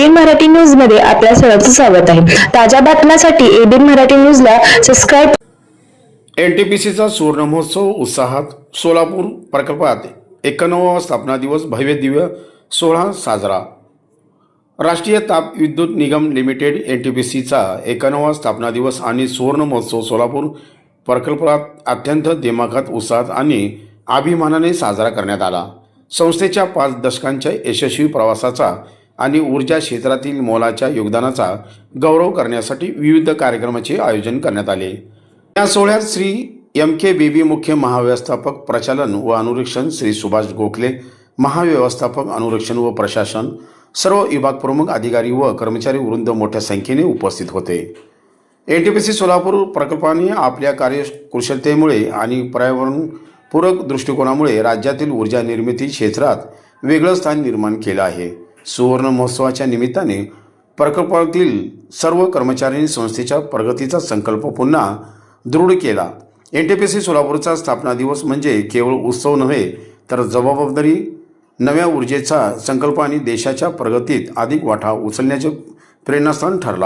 ABN Marathi न्यूजमध्ये आपल्या सर्वांचं स्वागत आहे. ताज्या बातम्यांसाठी एबीएन मराठी न्यूजला सबस्क्राईब एनटीपीसीचा सुवर्ण महोत्सव उत्साहात सोलापूर प्रकल्पात एकाण्णवावा स्थापना दिवस भव्य दिव्य सोहळा साजरा. राष्ट्रीय ताप विद्युत निगम लिमिटेड एन टी पी सीचा एकाण्णवा स्थापना दिवस आणि सुवर्ण महोत्सव सोलापूर प्रकल्पात अत्यंत दिमाखात उत्साहात आणि अभिमानाने साजरा करण्यात आला. संस्थेच्या पाच दशकांच्या यशस्वी प्रवासाचा आणि ऊर्जा क्षेत्रातील मोलाच्या योगदानाचा गौरव करण्यासाठी विविध कार्यक्रमाचे आयोजन करण्यात आले. या सोहळ्यात श्री एम के बेबी मुख्य महाव्यवस्थापक प्रचालन व अनुरीक्षण श्री सुभाष गोखले महाव्यवस्थापक अनुरीक्षण व प्रशासन सर्व विभाग प्रमुख अधिकारी व कर्मचारी वृंद मोठ्या संख्येने उपस्थित होते. N T P C Solapur प्रकल्पाने आपल्या कार्यकुशलतेमुळे आणि पर्यावरणपूरक दृष्टिकोनामुळे राज्यातील ऊर्जा निर्मिती क्षेत्रात वेगळं स्थान निर्माण केलं आहे. सुवर्ण महोत्सवाच्या निमित्ताने प्रकल्पातील सर्व कर्मचाऱ्यांनी संस्थेच्या प्रगतीचा संकल्प पुन्हा दृढ केला. एन टी पी सी सोलापूरचा स्थापना दिवस म्हणजे केवळ उत्सव नव्हे तर जबाबदारी नव्या ऊर्जेचा संकल्प आणि देशाच्या प्रगतीत अधिक वाटा उचलण्याचे प्रेरणास्थान ठरला.